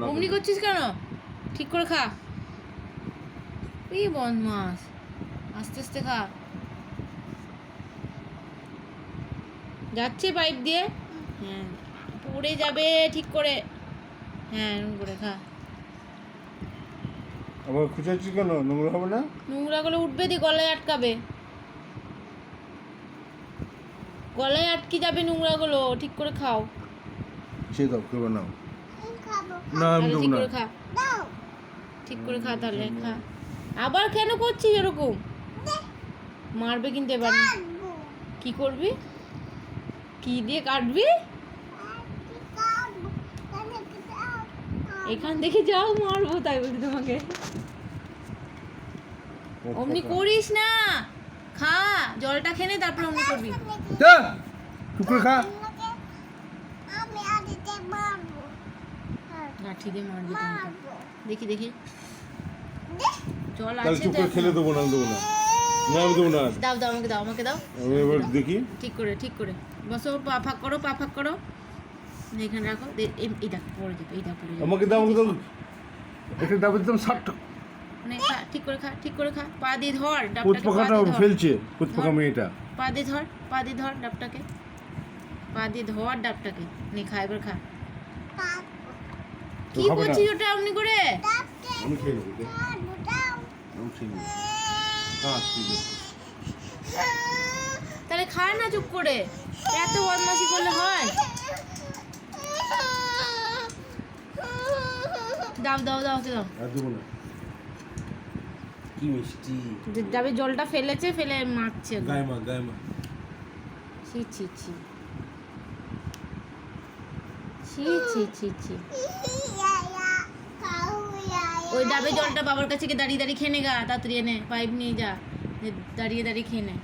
অমনি করছিস কেন? ঠিক করে খা। এই বদমাস আস্তে আস্তে খা। যাচ্ছে পাইপ দিয়ে। হ্যাঁ। পড়ে যাবে ঠিক করে। হ্যাঁ এরকম করে খা। আবার খুঁচাচ্ছিস কেন? নোংরা হবে না? নোংরা গুলো উঠবে দিয়ে গলায় আটকাবে। গলায় আটকে যাবে নোংরা গুলো ঠিক করে খাও। সে দাও কেউ নাও না আমি দেবো না। খা। ঠিক করে খা তাহলে খা। আবার কেন করছিস এরকম? মারবে কিন্তু এবার। কি করবি? কি দিয়ে কাটবি? এখান থেকে যাও মারবো তাই বলি তোমাকে। অমনি করিস না। খা জলটা নে, তারপর অমনি করবি। যা চুপ করে খা। লাঠি দিয়ে মারবি দেখি দেখি। জল তাহলে আছে চুপ তো করে খেলে দেবো না দেবো না। না আমি দেবো না দাও দাও আমাকে দাও আমাকে দাও। আমি এবার দেখি। ঠিক করে ঠিক করে। বসো পা ফাঁক করো পা ফাঁক করো। এখানে রাখো। এই দেখো পড়ে যাবে এই দেখো পড়ে যাবে। আমাকে দাও আমাকে দাও। একটা ডাবে দিতাম ষাট। মানে খা ঠিক করে খা ঠিক করে খা। পা দিয়ে ধর ডাবটাকে পা দিয়ে ধর। ফেলছে কুচ মেয়েটা। পা দিয়ে ধর পা দিয়ে ধর ডাবটাকে। পা দিয়ে ধর ডাবটাকে। নে খা এবার খা। কি করছিস ওটা অমনি করে? আমি খেয়ে নেব আমি খেয়ে নেব। ঠিক আছে তাহলে খা না চুপ করে। এত বদমাশি করলে হয়? দাও দাও দাও ওকে দাও। কি মিষ্টি। যাবে জলটা ফেলেছে ফেলে মারছে। গায়ে মা গায়ে মা ছি ছি ছি। ছি ছি ছি ছি। ওই ডাবে জলটা বাবার কাছে গিয়ে দাঁড়িয়ে দাঁড়িয়ে খেয়ে নে গা, তাড়াতাড়ি এনে, পাইপ নিয়ে যা দাঁড়িয়ে দাঁড়িয়ে খেয়ে নে।